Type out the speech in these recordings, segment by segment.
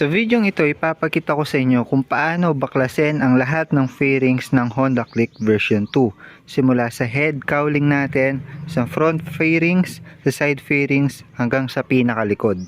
Sa videong ito, ipapakita ko sa inyo kung paano baklasin ang lahat ng fairings ng Honda Click version 2. Simula sa head cowling natin, sa front fairings, sa side fairings, hanggang sa pinakalikod.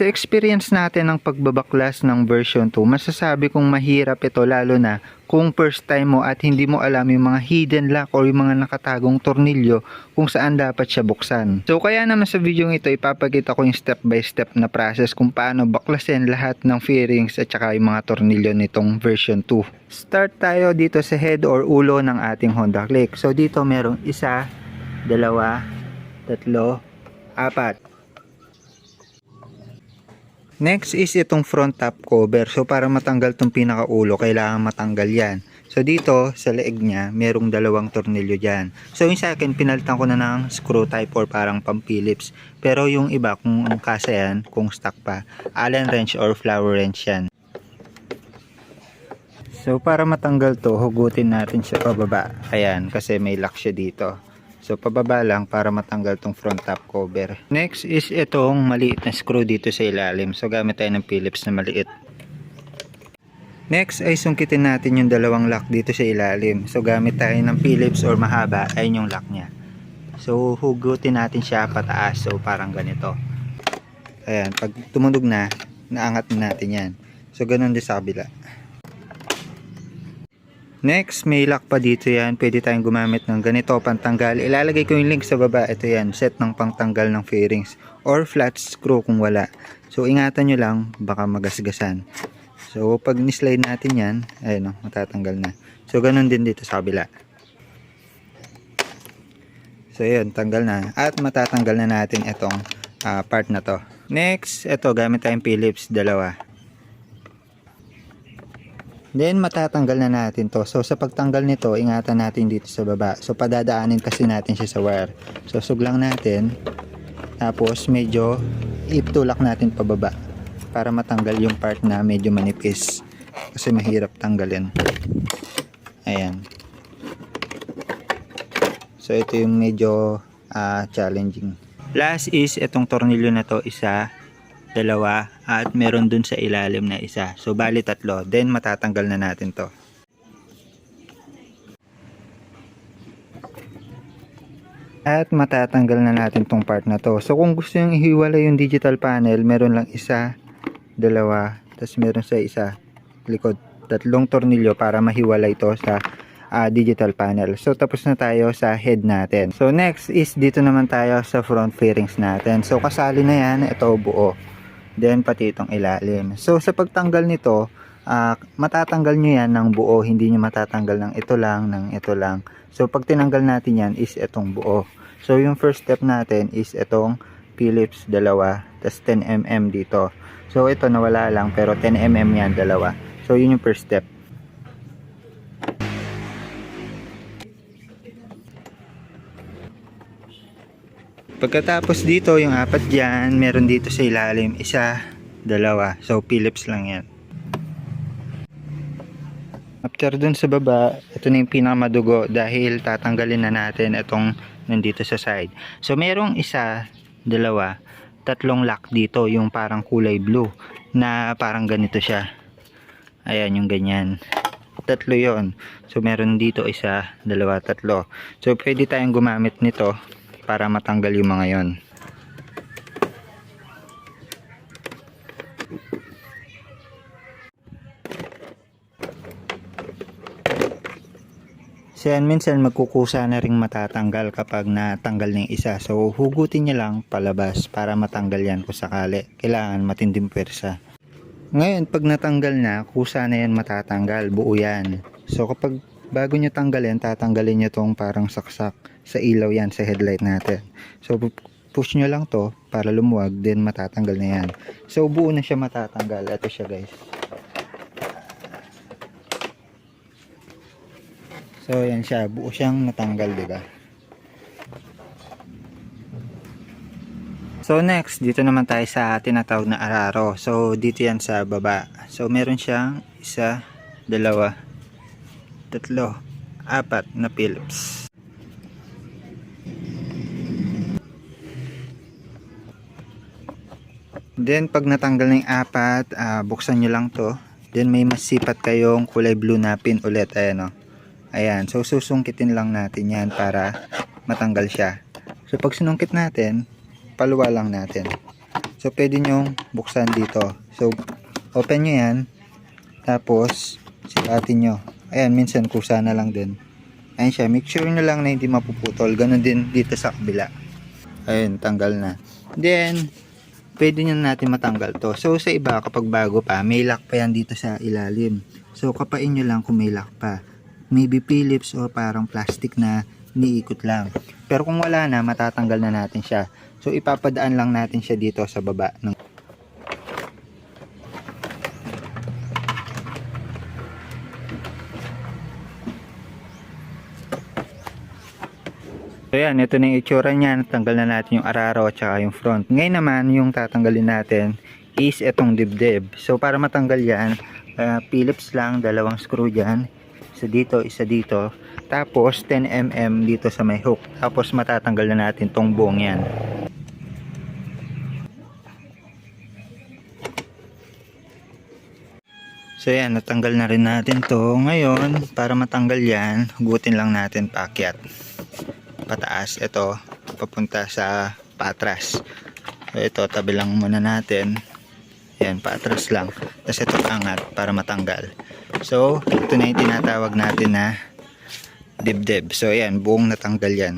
Sa experience natin ng pagbabaklas ng version 2, masasabi kong mahirap ito lalo na kung first time mo at hindi mo alam yung mga hidden lock o yung mga nakatagong tornilyo kung saan dapat siya buksan. So kaya naman sa video ito ipapakita ko yung step by step na process kung paano baklasin lahat ng fairings at saka yung mga tornilyo nitong version 2. Start tayo dito sa head or ulo ng ating Honda Click. So dito merong isa, dalawa, tatlo, apat. Next is itong front top cover. So para matanggal tong pinakaulo, kailangan matanggal yan. So dito sa leeg niya, merong dalawang tornilyo dyan. So yung sa akin, pinalitan ko na ng screw type or parang pang Phillips. Pero yung iba, kung kasa yan, kung stock pa, Allen wrench or flower wrench yan. So para matanggal to, hugutin natin siya pababa. Ayan, kasi may lock siya dito. So pababa lang para matanggal tong front top cover. Next is itong maliit na screw dito sa ilalim. So gamit tayo ng Phillips na maliit. Next ay sungkitin natin yung dalawang lock dito sa ilalim. So gamit tayo ng Phillips or mahaba, ayun yung lock niya. So hugutin natin siya pataas. So parang ganito. Ayan, pag tumunog na, naangat na natin yan. So ganun din sa kabila. Next, may lock pa dito yan. Pwede tayong gumamit ng ganito, pantanggal. Ilalagay ko yung link sa baba. Ito yan, set ng pangtanggal ng fairings. Or flat screw kung wala. So, ingatan nyo lang, baka magasgasan. So, pag ni-slide natin yan, ayun o, matatanggal na. So, ganun din dito sa kabila. So, yun, tanggal na. At matatanggal na natin itong ah, part na to. Next, ito, gamit tayong Phillips, dalawa. Then matatanggal na natin to. So sa pagtanggal nito, ingatan natin dito sa baba. So padadaanin kasi natin siya sa wire. So suglang natin. Tapos medyo itulak natin pababa para matanggal yung part na medyo manipis. Kasi mahirap tanggalin. Ayan. So ito yung medyo ah, challenging. Last is itong tornilyo na to isa dalawa at meron dun sa ilalim na isa. So bali tatlo. Then matatanggal na natin to. At matatanggal na natin tong part na to. So kung gusto yung ihiwalay yung digital panel, meron lang isa, dalawa, tapos meron sa isa likod. Tatlong tornilyo para mahiwalay to sa ah, digital panel. So tapos na tayo sa head natin. So next is dito naman tayo sa front fairings natin. So kasali na yan, ito buo. Then pati itong ilalim. So sa pagtanggal nito, ah, matatanggal nyo yan ng buo, hindi nyo matatanggal ng ito lang, ng ito lang. So pag tinanggal natin yan is itong buo. So yung first step natin is itong Phillips dalawa, tas 10mm dito. So ito nawala lang pero 10mm yan dalawa. So yun yung first step. Pagkatapos dito, yung apat dyan, meron dito sa ilalim, isa, dalawa. So, Phillips lang yan. After dun sa baba, ito na yung pinakamadugo dahil tatanggalin na natin itong nandito sa side. So, merong isa, dalawa, tatlong lock dito, yung parang kulay blue, na parang ganito siya. Ayan, yung ganyan. Tatlo yon So, meron dito isa, dalawa, tatlo. So, pwede tayong gumamit nito para matanggal yung mga yon. So yan, minsan magkukusa na ring matatanggal kapag natanggal na yung isa. So hugutin niya lang palabas para matanggal yan kung sakali. Kailangan matinding pwersa. Ngayon, pag natanggal na, kusa na yan matatanggal. Buo yan. So kapag bago nyo tanggalin, tatanggalin nyo tong parang saksak sa ilaw yan sa headlight natin. So pu- push nyo lang to para lumuwag, then matatanggal na yan. So buo na siya matatanggal. Ito siya guys. So yan siya, buo siyang natanggal, 'di ba? So next, dito naman tayo sa tinatawag na araro. So dito yan sa baba. So meron siyang isa, dalawa, tatlo, apat na Phillips. Then pag natanggal na yung apat, ah, buksan nyo lang to. Then may masipat kayong kulay blue na pin ulit. Ayan o. Ayan. So susungkitin lang natin yan para matanggal siya. So pag sinungkit natin, paluwa lang natin. So pwede nyong buksan dito. So open nyo yan. Tapos sipatin nyo. Ayan, minsan kusa na lang din. Ayan siya. Make sure nyo lang na hindi mapuputol. Ganon din dito sa kabila. Ayun, tanggal na. Then, pwede nyo natin matanggal to. So, sa iba, kapag bago pa, may lock pa yan dito sa ilalim. So, kapain nyo lang kung may lock pa. Maybe Philips o parang plastic na niikot lang. Pero kung wala na, matatanggal na natin siya. So, ipapadaan lang natin siya dito sa baba. Ng So yan, ito na yung itsura niya. Tanggal na natin yung araro at saka yung front. Ngayon naman, yung tatanggalin natin is itong dibdib. So para matanggal yan, ah, Phillips lang, dalawang screw dyan. Isa dito, isa dito. Tapos 10mm dito sa may hook. Tapos matatanggal na natin tong buong yan. So yan, natanggal na rin natin to. Ngayon, para matanggal yan, hugutin lang natin paakyat pataas. Ito papunta sa patras. Ito tabi lang muna natin. Yan patras lang. Tapos ito angat para matanggal. So ito na yung tinatawag natin na dibdib. So yan buong natanggal yan.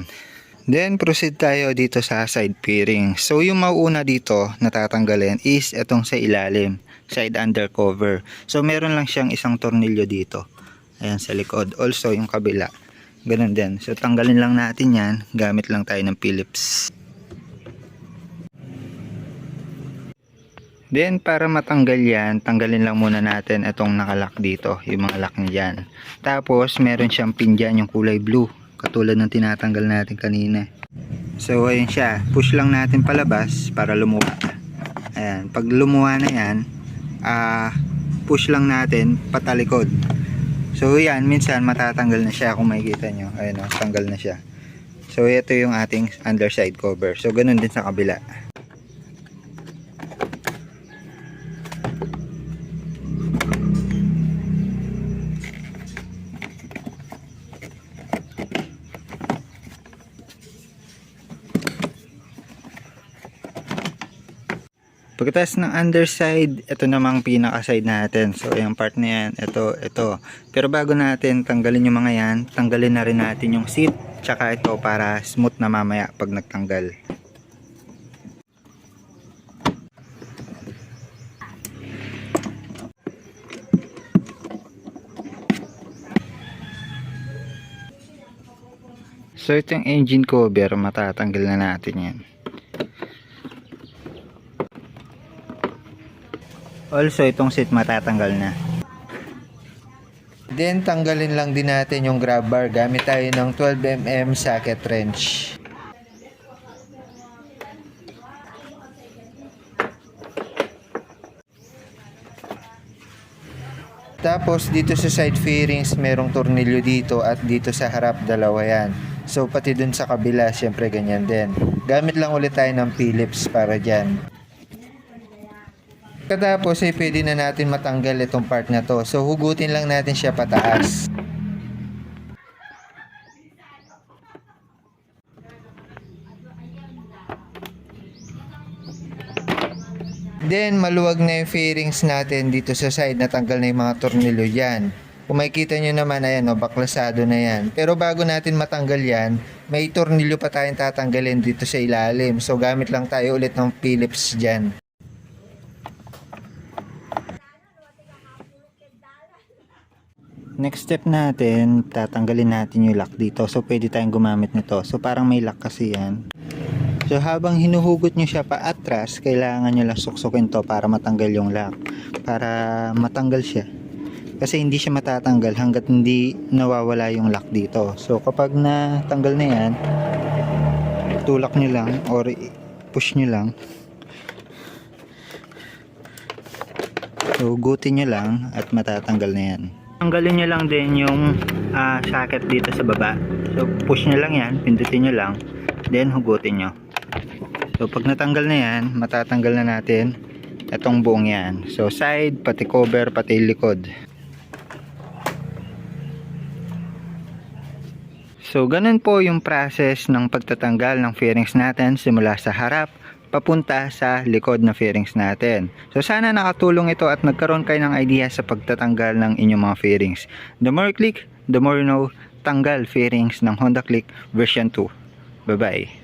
Then proceed tayo dito sa side fairing so yung mauuna dito natatanggalin is itong sa ilalim. Side undercover. So meron lang siyang isang tornilyo dito. Ayan sa likod. Also yung kabila Ganun din. So tanggalin lang natin yan. Gamit lang tayo ng Phillips. Then para matanggal yan, tanggalin lang muna natin itong nakalak dito. Yung mga lock niya dyan. Tapos meron siyang pin dyan yung kulay blue. Katulad ng tinatanggal natin kanina. So ayun siya. Push lang natin palabas para lumuha. Ayan. Pag lumuha na yan, ah push lang natin patalikod. So yan, minsan matatanggal na siya kung makikita nyo. Ayun o, tanggal na siya. So ito yung ating underside cover. So ganun din sa kabila. Pagkatapos ng underside, ito namang pinaka-side natin. So, yung part na yan, ito, ito. Pero bago natin tanggalin yung mga yan, tanggalin na rin natin yung seat, tsaka ito para smooth na mamaya pag nagtanggal. So, ito yung engine cover, matatanggal na natin yan. Also, itong seat matatanggal na. Then, tanggalin lang din natin yung grab bar. Gamit tayo ng 12mm socket wrench. Tapos, dito sa side fairings, merong tornilyo dito at dito sa harap, dalawa yan. So, pati dun sa kabila, syempre ganyan din. Gamit lang ulit tayo ng Phillips para dyan. Katapos ay pwede na natin matanggal itong part na to. So hugutin lang natin siya pataas. Then maluwag na yung fairings natin dito sa side na tanggal na yung mga tornilyo dyan. Kung makikita nyo naman, ayan o, baklasado na yan. Pero bago natin matanggal yan, may tornilyo pa tayong tatanggalin dito sa ilalim. So gamit lang tayo ulit ng Phillips dyan. Next step natin, tatanggalin natin yung lock dito. So, pwede tayong gumamit nito. So, parang may lock kasi yan. So, habang hinuhugot nyo siya pa atras, kailangan nyo lang suksukin to para matanggal yung lock. Para matanggal siya. Kasi hindi siya matatanggal hanggat hindi nawawala yung lock dito. So, kapag natanggal na yan, tulak nyo lang or push nyo lang. So, hugutin nyo lang at matatanggal na yan. Tanggalin nyo lang din yung ah, socket dito sa baba. So, push nyo lang yan, pindutin nyo lang, then hugutin nyo. So, pag natanggal na yan, matatanggal na natin Itong buong yan. So side, pati cover, pati likod. So ganun po yung process ng pagtatanggal ng fairings natin simula sa harap papunta sa likod na fairings natin. So sana nakatulong ito at nagkaroon kayo ng idea sa pagtatanggal ng inyong mga fairings. The more click, the more you know, tanggal fairings ng Honda Click version 2. Bye-bye.